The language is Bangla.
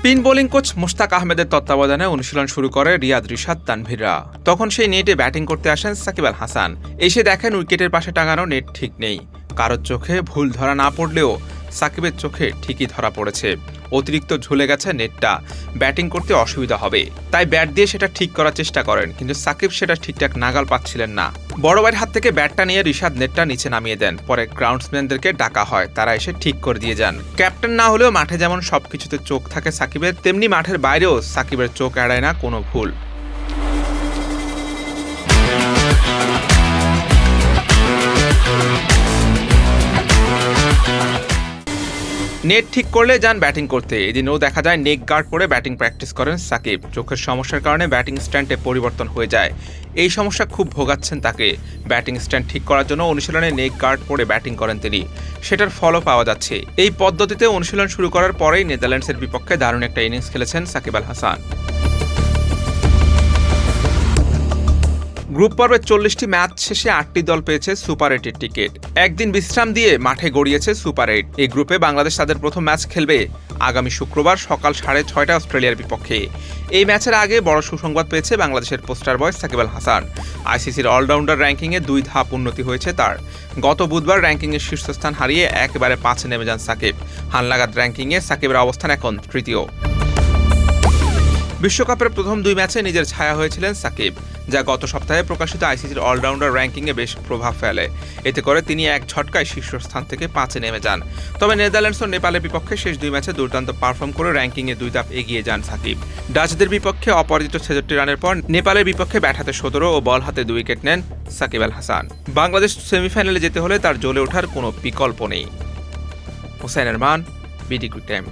স্পিন বোলিং কোচ মুশতাক আহমেদের তত্ত্বাবধানে অনুশীলন শুরু করে রিয়াদ রিশাদ তানভীররা। তখন সেই নেটে ব্যাটিং করতে আসেন সাকিব আল হাসান। এসে দেখেন উইকেটের পাশে টাঙানো নেট ঠিক নেই। কারোর চোখে ভুল ধরা না পড়লেও সাকিবের চোখে ঠিকই ধরা পড়েছে। অতিরিক্ত ঝুলে গেছে নেটটা। ব্যাটিং করতে অসুবিধা হবে। তাই ব্যাট দিয়ে সেটা ঠিক করার চেষ্টা করেন, কিন্তু সাকিব সেটা ঠিকঠাক নাগাল পাচ্ছিলেন না। বড় ভাইয়ের হাত থেকে ব্যাটটা নিয়ে ঋষাদ নেটটা নিচে নামিয়ে দেন। পরে গ্রাউন্ডসম্যানদেরকে ডাকা হয়, তারা এসে ঠিক করে দিয়ে যান। ক্যাপ্টেন না হলেও মাঠে যেমন সবকিছুতে চোখ থাকে সাকিবের, তেমনি মাঠের বাইরেও সাকিবের চোখ এড়ায় না কোনো ভুল। নেট ঠিক করলে যান ব্যাটিং করতে। এদিনও দেখা যায় নেক গার্ড পরে ব্যাটিং প্র্যাকটিস করেন সাকিব। চোখের সমস্যার কারণে ব্যাটিং স্ট্যান্ডে পরিবর্তন হয়ে যায়। এই সমস্যা খুব ভোগাচ্ছেন তাকে। ব্যাটিং স্ট্যান্ড ঠিক করার জন্য অনুশীলনে নেক গার্ড পরে ব্যাটিং করেন তিনি। সেটার ফলও পাওয়া যাচ্ছে। এই পদ্ধতিতে অনুশীলন শুরু করার পরেই নেদারল্যান্ডসের বিপক্ষে দারুণ একটা ইনিংস খেলেছেন সাকিব আল হাসান। গ্রুপ পর্বের চল্লিশটি ম্যাচ শেষে আটটি দল পেয়েছে সুপার এইটের টিকিট। একদিন বিশ্রাম দিয়ে মাঠে গড়িয়েছে সুপার এইট। এই গ্রুপে বাংলাদেশ তাদের প্রথম ম্যাচ খেলবে আগামী শুক্রবার সকাল সাড়ে ছয়টা অস্ট্রেলিয়ার বিপক্ষে। এই ম্যাচের আগে বড় সুসংবাদ পেয়েছে বাংলাদেশের পোস্টার বয় সাকিব আল হাসান। আইসিসির অলরাউন্ডার র্যাঙ্কিংয়ে দুই ধাপ উন্নতি হয়েছে তার। গত বুধবার র্যাঙ্কিংয়ের শীর্ষস্থান হারিয়ে একেবারে পাঁচে নেমে যান সাকিব। হানলাগাদ র্যাঙ্কিংয়ে সাকিবের অবস্থান এখন তৃতীয়। বিশ্বকাপের প্রথম দুই ম্যাচে নিজের ছায়া হয়েছিলেন সাকিব, যা গত সপ্তাহে প্রকাশিত আইসিসির অলরাউন্ডার র্যাঙ্কিংয়ে বেশ প্রভাব ফেলে। এতে করে তিনি এক ঝটকায় শীর্ষস্থান থেকে পাঁচে নেমে যান। তবে নেদারল্যান্ডস ও নেপালের বিপক্ষে শেষ দুই ম্যাচে দুর্দান্ত পারফর্ম করে র্যাঙ্কিংয়ে দুই ধাপ এগিয়ে যান সাকিব। ডাচদের বিপক্ষে অপরাজিত ছেষট্টি রানের পর নেপালের বিপক্ষে ব্যাট হাতে সতেরো ও বল হাতে দুই উইকেট নেন সাকিব আল হাসান। বাংলাদেশ সেমিফাইনালে যেতে হলে তার জ্বলে ওঠার কোনো বিকল্প নেই। Hussain Rahman BD time